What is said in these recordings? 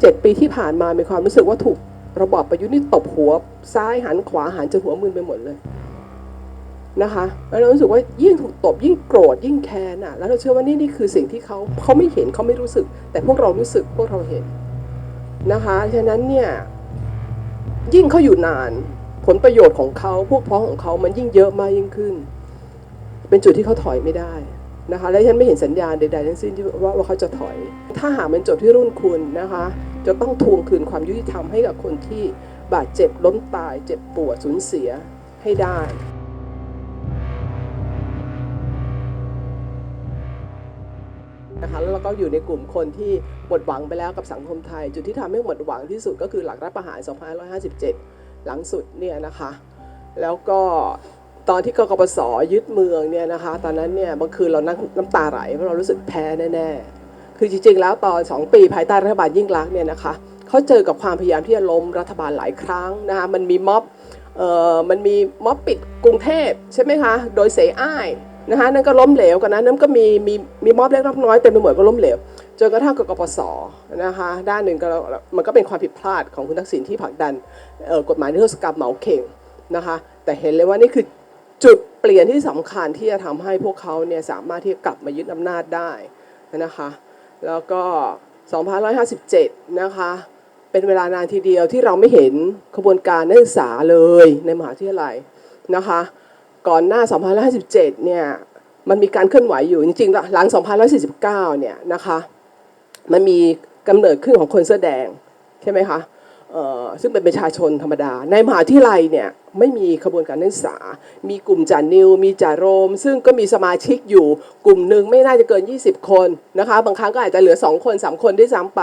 เจ็ดปีที่ผ่านมามีความรู้สึกว่าถูกระบอบประยุทธ์นี่ตบหัว ซ้ายหันขวาหันจนหัวมึนไปหมดเลยนะคะแล้วเรารู้สึกว่ายิ่งถูกตบยิ่งโกรธยิ่งแค้นอะ แล้วเราเชื่อว่านี่นี่คือสิ่งที่เขาเขาไม่เห็นเขาไม่รู้สึก แต่พวกเรารู้สึกพวกเราเห็นนะคะฉะนั้นเนี่ยยิ่งเขาอยู่นาน ผลประโยชน์ของเขาพวกพ้องของเขามันยิ่งเยอะมากยิ่งขึ้น เป็นจุดที่เขาถอยไม่ได้นะคะ และฉันไม่เห็นสัญญาณใดๆทั้งสิ้นที่ว่าว่าเขาจะถอย ถ้าหากเป็นจบที่รุ่นคุณนะคะ จะต้องทวงคืนความยุติธรรมให้กับคนที่บาดเจ็บล้มตาย เจ็บปวดสูญเสียให้ได้นะคะแล้วเราก็อยู่ในกลุ่มคนที่หมดหวังไปแล้วกับสังคมไทย จุดที่ทำให้หมดหวังที่สุดก็คือหลังรัฐประหาร 2557 หลังสุดเนี่ยนะคะ แล้วก็ตอนที่กกปสยึดเมืองเนี่ยนะคะ ตอนนั้นเนี่ยบางคืนเรานั่งน้ำตาไหลเพราะเรารู้สึกแพ้แน่ๆ คือจริงๆ แล้วตอน 2 ปีภายใต้รัฐบาลยิ่งรักษณ์เนี่ยนะคะเขาเจอกับความพยายามที่จะล้มรัฐบาลหลายครั้งนะคะมันมีม็อบเอ่อมันมีม็อบปิดกรุงเทพใช่ไหมคะโดยเสอ้ายนะคะนั่นก็ล้มเหลวกันนะนั่นก็มีมีมีม็อบเล็กน้อยเต็มไปหมดก็ล้มเหลวจนกระทั่งกกปสนะคะด้านหนึ่งก็มันก็เป็นความผิดพลาดของคุณทักษิณที่ผลักดันกฎหมายนิรโทษกรรมเหมาเข่งนะคะแต่เห็นเลยว่านี่คือจุดเปลี่ยนที่สำคัญที่จะทำให้พวกเขาเนี่ยสามารถที่จะกลับมายึดอำนาจได้นะคะ แล้วก็ 2557 นะคะ เป็นเวลานานทีเดียวที่เราไม่เห็นขบวนการนักศึกษาเลยในมหาวิทยาลัยนะคะ ก่อนหน้า 2557 เนี่ย มันมีการเคลื่อนไหวอยู่จริงๆ หลัง 2549 เนี่ยนะคะ มันมีกำเนิดขึ้นของคนเสื้อแดงใช่ไหมคะ ซึ่งเป็นประชาชนธรรมดา ในมหาวิทยาลัยเนี่ยไม่มีขบวนการนักศึกษา มีกลุ่มจ่านิว มีจ่าโรม ซึ่งก็มีสมาชิกอยู่กลุ่มหนึ่งไม่น่าจะเกิน 20 คนนะคะ บางครั้งก็อาจจะเหลือ 2 คน 3 คนได้ซ้ำไป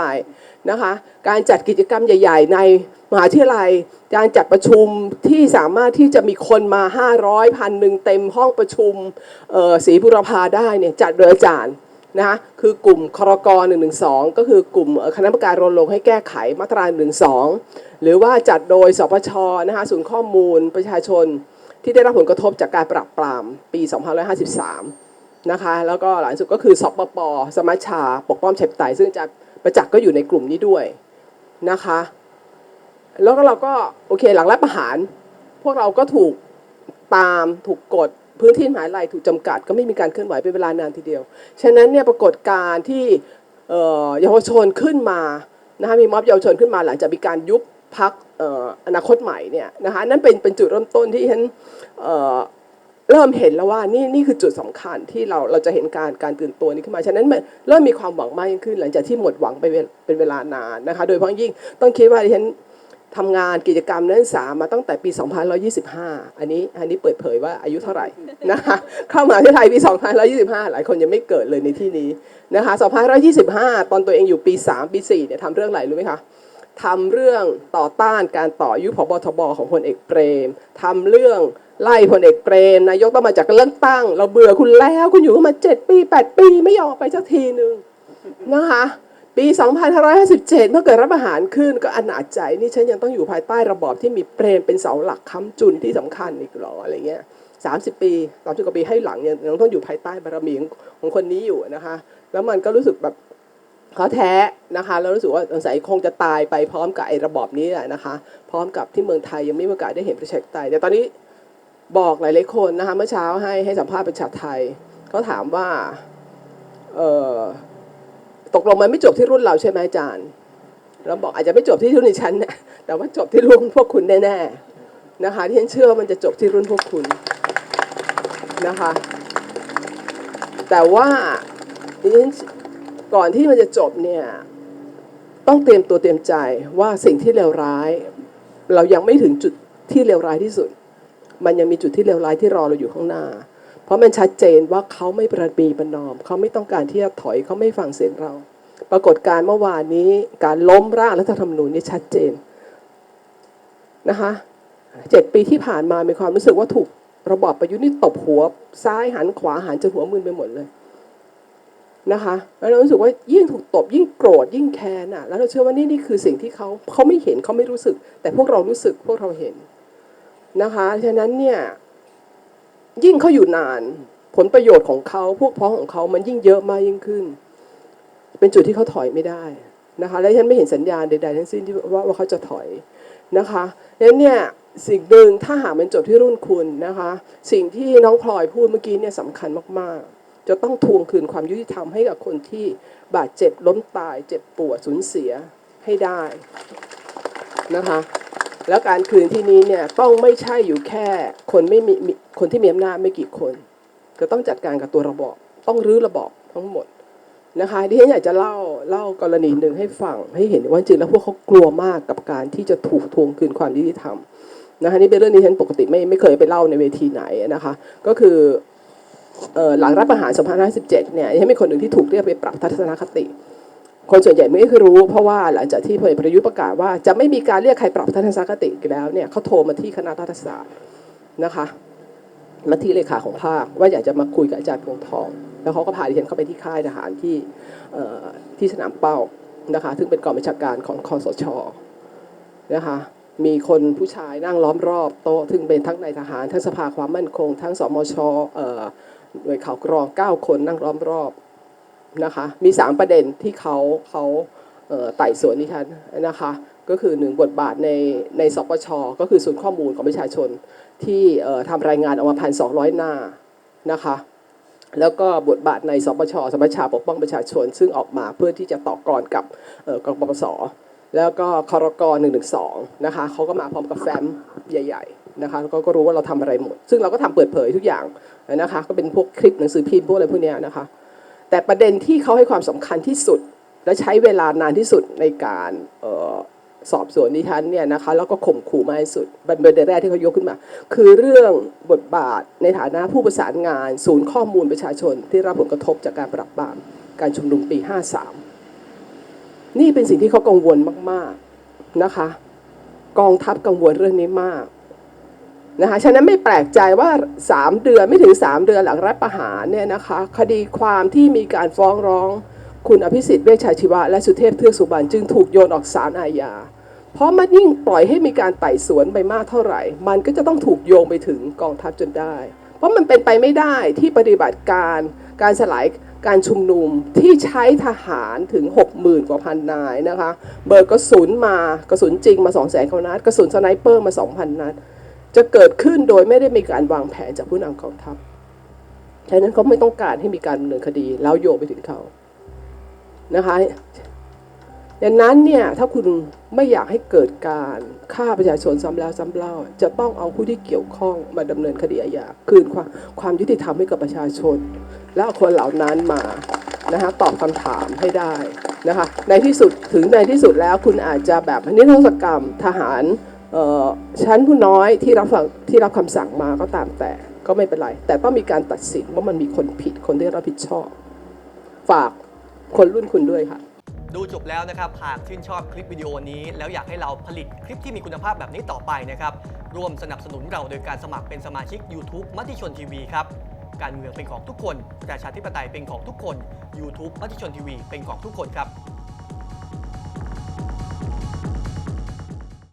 นะคะ การจัดกิจกรรมใหญ่ ๆ ในมหาวิทยาลัย การจัดประชุมที่สามารถที่จะมีคนมา 500พันหนึ่งเต็มห้องประชุมศรีบุรพาได้เนี่ยจัดโดยอาจารย์ นะคะคือกลุ่มครก112 ก็คือกลุ่มคณะกรรมการรณรงค์ให้แก้ไขมาตรา 112 หรือว่าจัดโดยสปชนะคะศูนย์ข้อมูลประชาชนที่ได้รับผลกระทบจากการปราบปรามปี 2553 นะคะแล้วก็หลังสุดก็คือสปปสมัชชา ปกป้องเฉบไตซึ่งจะประจักษ์ก็อยู่ในกลุ่มนี้ด้วยนะคะ แล้วก็เราก็โอเคหลังรัฐประหาร พวกเราก็ถูกตามถูกกด พื้นที่มหาลัยถูกจำกัด ก็ไม่มีการเคลื่อนไหวเป็นเวลานานทีเดียว ฉะนั้นเนี่ยปรากฏการณ์ที่เยาวชนขึ้นมานะคะมีม็อบเยาวชนขึ้นมาหลังจากมีการยุบพักอนาคตใหม่เนี่ยนะคะนั่นเป็นเป็นจุดเริ่มต้นที่ฉันเริ่มเห็นแล้วว่านี่นี่คือจุดสำคัญที่เราเราจะเห็นการการตื่นตัวนี้ขึ้นมา ฉะนั้นเริ่มมีความหวังมากยิ่งขึ้น หลังจากที่หมดหวังไปเป็นเป็นเวลานานนะคะ โดยเฉพาะยิ่งต้องคิดว่าดิฉัน ทำงานกิจกรรมนักศึกษามาตั้งแต่ปี 2525 อันนี้อันนี้เปิดเผยว่าอายุเท่าไหร่นะคะเข้ามาที่ไทยปี 2525 หลายคนยังไม่เกิดเลยในที่นี้นะคะ2525 ตอนตัวเองอยู่ปี 3 ปี4เนี่ยทำเรื่องอะไรรู้ไหมคะทำเรื่องต่อต้านการต่อยุพบทบของพลเอกเปรมทำเรื่องไล่พลเอกเปรมนายกต้องมาจากการเลือกตั้ง เราเบื่อคุณแล้วคุณอยู่มา 7 ปี 8 ปีไม่ยอมไปสักทีหนึ่งนะคะ ปี 2557 เมื่อเกิดรัฐประหารขึ้นก็อนาจใจนี่ฉันยังต้องอยู่ภายใต้ระบอบที่มีเปรมเป็นเสาหลักค้ำจุนที่สำคัญอีกหรออะไรเงี้ย30 ปี30กว่าปีให้หลังยังยังต้องอยู่ภายใต้บารมีของคนนี้อยู่นะคะ แล้วมันก็รู้สึกแบบท้อแท้นะคะแล้วรู้สึกว่าสงสัยคงจะตายไปพร้อมกับไอ้ระบอบนี้แหละนะคะ พร้อมกับที่เมืองไทยยังไม่มีโอกาสได้เห็นประชาธิปไตยแต่ตอนนี้บอกหลายๆคนนะคะเมื่อเช้าให้ให้สัมภาษณ์ประชาไทยเขาถามว่าเออ ตกลงมันไม่จบที่รุ่นเราใช่ไหมอาจารย์เราบอกอาจจะไม่จบที่รุ่นฉันนะแต่ว่าจบที่รุ่นพวกคุณแน่ๆนะคะที่ฉันเชื่อว่ามันจะจบที่รุ่นพวกคุณนะคะ แต่ว่าดิฉันก่อนที่มันจะจบเนี่ยต้องเตรียมตัวเตรียมใจว่าสิ่งที่เลวร้าย เรายังไม่ถึงจุดที่เลวร้ายที่สุด มันยังมีจุดที่เลวร้ายที่รอเราอยู่ข้างหน้า เพราะมันชัดเจนว่าเขาไม่ประนีประนอม เขาไม่ต้องการที่จะถอยเขาไม่ฟังเสียงเรา ปรากฏการเมื่อวานนี้การล้มร่างรัฐธรรมนูญนี่ชัดเจนนะคะเจ็ดปีที่ผ่านมามีความรู้สึกว่าถูกระบอบประยุทธ์นี่ตบหัว ซ้ายหันขวาหันจนหัวมึนไปหมดเลยนะคะ แล้วเรารู้สึกว่ายิ่งถูกตบยิ่งโกรธยิ่งแค้นอะ แล้วเราเชื่อว่านี่นี่คือสิ่งที่เขาเขาไม่เห็นเขาไม่รู้สึก แต่พวกเรารู้สึกพวกเราเห็นนะคะฉะนั้นเนี่ย ยิ่งเขาอยู่นาน ผลประโยชน์ของเขาพวกพ้องของเขามันยิ่งเยอะมากยิ่งขึ้น เป็นจุดที่เขาถอยไม่ได้นะคะ และฉันไม่เห็นสัญญาณใดๆทั้งสิ้นที่ว่าว่าเขาจะถอยนะคะดังนั้นเนี่ยสิ่งหนึ่งถ้าหากมันจบที่รุ่นคุณนะคะ สิ่งที่น้องพลอยพูดเมื่อกี้เนี่ยสำคัญมากๆ จะต้องทวงคืนความยุติธรรมให้กับคนที่บาดเจ็บล้มตาย เจ็บปวดสูญเสียให้ได้นะคะ แล้วการคืนที่นี้เนี่ยต้องไม่ใช่อยู่แค่คนไม่มีคนที่มีอำนาจไม่กี่คน จะต้องจัดการกับตัวระบอบต้องรื้อระบอบทั้งหมดนะคะที่ฉันอยากจะเล่าเล่ากรณีหนึ่งให้ฟังให้เห็นว่าจริงแล้วพวกเขากลัวมากกับการที่จะถูกทวงคืนความยุติธรรมนะคะนี่เป็นเรื่องที่ฉันปกติไม่ไม่เคยไปเล่าในเวทีไหนนะคะ ก็คือออหลังรัฐประหาร 2517 เนี่ยฉันเป็นคนหนึ่งที่ถูกเรียกไปปรับทัศนคติ คนส่วนใหญ่ไม่เคยรู้ เพราะว่าหลังจากที่พลเอกประยุทธ์ประกาศว่าจะไม่มีการเรียกใครปรับทัศนคติอีกแล้วเนี่ยเขาโทรมาที่คณะรัฐศาสตร์นะคะมาที่เลขาของภาคว่าอยากจะมาคุยกับอาจารย์พวงทอง แล้วเขาก็พาดิฉันเข้าไปที่ค่ายทหารที่ที่สนามเป้านะคะซึ่งเป็นกองบัญชาการของคอสชนะคะมีคนผู้ชายนั่งล้อมรอบโต๊ะซึ่งเป็นทั้งนายทหาร ทั้งสภาความมั่นคง ทั้งสมชเอ่อหน่วยข่าวกรอง 9 คนนั่งล้อมรอบ นะคะ มี 3 ประเด็นที่เขาเขาไต่สวนดิฉันนะคะ ก็คือหนึ่งบทบาทในในสปชก็คือศูนย์ข้อมูลของประชาชนที่ทำรายงานออกมาพันสองร้อยหน้านะคะ แล้วก็บทบาทในสปชสมัชชาปกป้องประชาชน ซึ่งออกมาเพื่อที่จะต่อกรกับเอ่อกองปปสแล้วก็คอรกหนึ่งหนึ่งสองนะคะเขาก็มาพร้อมกับแฟ้มใหญ่ ๆนะคะแล้วก็ก็รู้ว่าเราทำอะไรหมด ซึ่งเราก็ทำเปิดเผยทุกอย่างนะคะ ก็เป็นพวกคลิปหนังสือพิมพ์พวกอะไรพวกเนี้ยนะคะ แต่ประเด็นที่เขาให้ความสำคัญที่สุด และใช้เวลานานที่สุดในการออสอบสวนดิฉันเนี่ยนะคะแล้วก็ข่มขู่มากที่สุดเป็นประเด็นแรกที่เขายกขึ้นมา คือเรื่องบทบาทในฐานะผู้ประสานงาน ศูนย์ข้อมูลประชาชนที่รับผลกระทบจากการปราบปรามการชุมนุมปี 53 นี่เป็นสิ่งที่เขากังวลมากๆนะคะ กองทัพกังวลเรื่องนี้มาก นะคะฉะนั้นไม่แปลกใจว่า 3 เดือนไม่ถึง 3 เดือนหลังรัฐประหารเนี่ยนะคะคดีความที่มีการฟ้องร้องคุณอภิสิทธิ์เวชชาชีวะและสุเทพเทือกสุบรรณจึงถูกโยนออกศาลอาญา เพราะมันยิ่งปล่อยให้มีการไต่สวนไปมากเท่าไหร่ มันก็จะต้องถูกโยงไปถึงกองทัพจนได้ เพราะมันเป็นไปไม่ได้ที่ปฏิบัติการการสลายการชุมนุมที่ใช้ทหารถึง 60,000 กว่าพันนายนะคะ เบิกกระสุนมากระสุนจริงมา2 0 0 0 0 0กว่านัดกระสุนสไนเปอร์มา 2,000 นัด จะเกิดขึ้นโดยไม่ได้มีการวางแผนจากผู้นำกองทัพฉะนั้นเขาไม่ต้องการให้มีการดำเนินคดีแล้วโยงไปถึงเขานะคะดังนั้นเนี่ยถ้าคุณไม่อยากให้เกิดการฆ่าประชาชนซ้ำแล้วซ้ำเล่า จะต้องเอาผู้ที่เกี่ยวข้องมาดำเนินคดีอาญาคืนความความยุติธรรมให้กับประชาชน แล้วเอาคนเหล่านั้นมานะคะตอบคำถามให้ได้นะคะในที่สุดถึงในที่สุดแล้วคุณอาจจะแบบนิรโทษกรรมทหาร ชั้นผู้น้อยที่รับฟังที่รับคำสั่งมาก็ตามแต่ก็ไม่เป็นไร แต่ต้องมีการตัดสินว่ามันมีคนผิดคนที่รับผิดชอบ ฝากคนรุ่นคุณด้วยค่ะ ดูจบแล้วนะครับ หากชื่นชอบคลิปวิดีโอนี้ แล้วอยากให้เราผลิตคลิปที่มีคุณภาพแบบนี้ต่อไปนะครับ ร่วมสนับสนุนเราโดยการสมัครเป็นสมาชิก YouTube มติชนทีวีครับ การเมืองเป็นของทุกคน ประชาธิปไตยเป็นของทุกคน YouTube มติชนทีวีเป็นของทุกคนครับ